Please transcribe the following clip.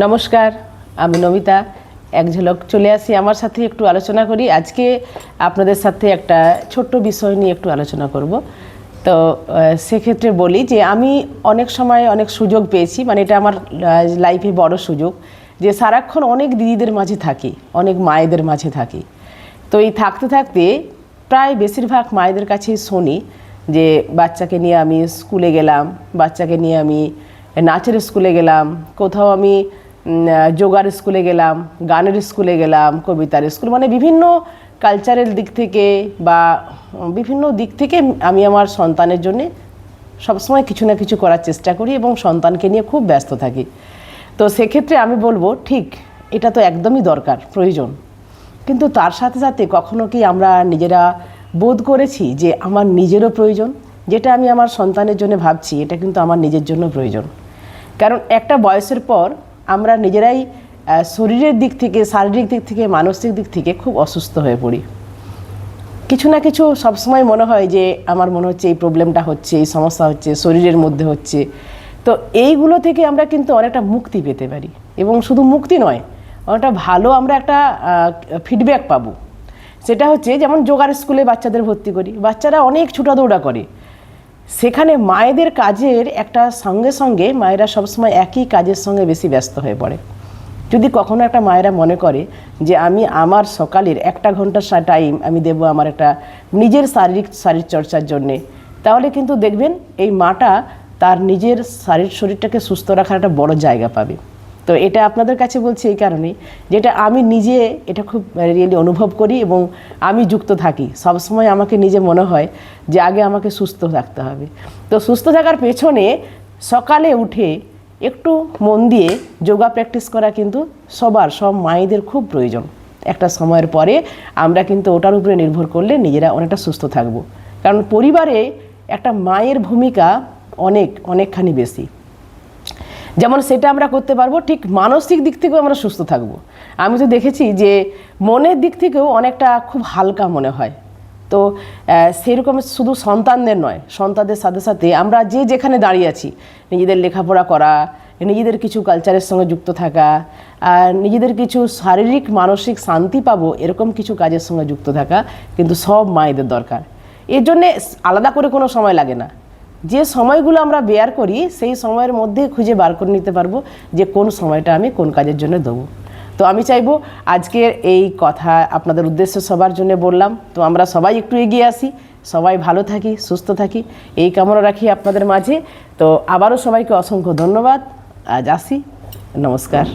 নমস্কার, আমি নমিতা। এক ঝলক চলে আসি আমার সাথে একটু আলোচনা করি। আজকে আপনাদের সাথে একটা ছোট্ট বিষয় নিয়ে একটু আলোচনা করব। তো সেক্ষেত্রে বলি যে আমি অনেক সময় অনেক সুযোগ পেয়েছি মানে এটা আমার লাইফে বড় সুযোগ, যে সারাক্ষণ অনেক দিদিদের মাঝে থাকি, অনেক মায়েদের মাঝে থাকি। তো এই থাকতে থাকতে প্রায় বেশিরভাগ মায়েদের কাছেই শুনি যে বাচ্চাকে নিয়ে আমি স্কুলে গেলাম, বাচ্চাকে নিয়ে আমি নাচের স্কুলে গেলাম, কোথাও আমি যোগার স্কুলে গেলাম, গানের স্কুলে গেলাম, কবিতার স্কুল মানে বিভিন্ন কালচারের দিক থেকে বা বিভিন্ন দিক থেকে আমি আমার সন্তানের জন্যে সবসময় কিছু না কিছু করার চেষ্টা করি এবং সন্তানকে নিয়ে খুব ব্যস্ত থাকি। তো সেক্ষেত্রে আমি বলব, ঠিক, এটা তো একদমই দরকার, প্রয়োজন। কিন্তু তার সাথে সাথে কখনো কি আমরা নিজেরা বোধ করেছি যে আমার নিজেরও প্রয়োজন? যেটা আমি আমার সন্তানের জন্য ভাবছি, এটা কিন্তু আমার নিজের জন্য প্রয়োজন। কারণ একটা বয়সের পর আমরা নিজেরাই শরীরের দিক থেকে, শারীরিক দিক থেকে, মানসিক দিক থেকে খুব অসুস্থ হয়ে পড়ি। কিছু না কিছু সবসময় মনে হয় যে, আমার মনে হচ্ছে এই প্রবলেমটা হচ্ছে, এই সমস্যা হচ্ছে, শরীরের মধ্যে হচ্ছে। তো এইগুলো থেকে আমরা কিন্তু অনেকটা মুক্তি পেতে পারি। এবং শুধু মুক্তি নয়, অনেকটা ভালো আমরা একটা ফিডব্যাক পাবো। সেটা হচ্ছে, যেমন যোগার স্কুলে বাচ্চাদের ভর্তি করি। বাচ্চারা অনেক ছুটাদৌড়া করে। সেখানে মায়েদের কাজের একটা সঙ্গে সঙ্গে মায়েরা সবসময় একই কাজের সঙ্গে বেশি ব্যস্ত হয়ে পড়ে। যদি কখনো একটা মায়েরা মনে করে যে আমি আমার সকালের একটা ঘণ্টা টাইম আমি দেব আমার একটা নিজের শারীরিক শারীর চর্চার জন্যে, তাহলে কিন্তু দেখবেন এই মাটা তার নিজের শারীর শরীরটাকে সুস্থ রাখার একটা বড় জায়গা পাবে। তো এটা আপনাদের কাছে বলছি এই কারণে যেটা আমি নিজে এটা খুব রিয়েলি অনুভব করি এবং আমি যুক্ত থাকি। সবসময় আমাকে নিজে মনে হয় যে আগে আমাকে সুস্থ থাকতে হবে। তো সুস্থ থাকার পেছনে সকালে উঠে একটু মন দিয়ে যোগা প্র্যাকটিস করা কিন্তু সবার, সব মায়েদের খুব প্রয়োজন। একটা সময়ের পরে আমরা কিন্তু ওটার উপরে নির্ভর করলে নিজেরা অনেকটা সুস্থ থাকব। কারণ পরিবারে একটা মায়ের ভূমিকা অনেক, অনেকখানি বেশি। যেমন সেটা আমরা করতে পারব, ঠিক মানসিক দিক থেকেও আমরা সুস্থ থাকব। আমি তো দেখেছি যে মনের দিক থেকেও অনেকটা খুব হালকা মনে হয়। তো সেরকম শুধু সন্তানদের নয়, সন্তানদের সাথে সাথে আমরা যে যেখানে দাঁড়িয়ে আছি, নিজেদের লেখাপড়া করা, নিজেদের কিছু কালচারের সঙ্গে যুক্ত থাকা, আর নিজেদের কিছু শারীরিক, মানসিক শান্তি পাবো, এরকম কিছু কাজের সঙ্গে যুক্ত থাকা কিন্তু সব মায়েদের দরকার। এর জন্যে আলাদা করে কোনো সময় লাগে না। যে সময়গুলো আমরা বেয়ার করি, সেই সময়ের মধ্যে খুঁজে বার করে নিতে পারব যে কোন সময়টা আমি কোন কাজের জন্য দেবো। তো আমি চাইব আজকের এই কথা আপনাদের উদ্দেশ্য সবার জন্য বললাম। তো আমরা সবাই একটু এগিয়ে আসি, সবাই ভালো থাকি, সুস্থ থাকি, এই কামনা রাখি আপনাদের মাঝে। তো আবারও সবাইকে অসংখ্য ধন্যবাদ। আজ আসি। নমস্কার।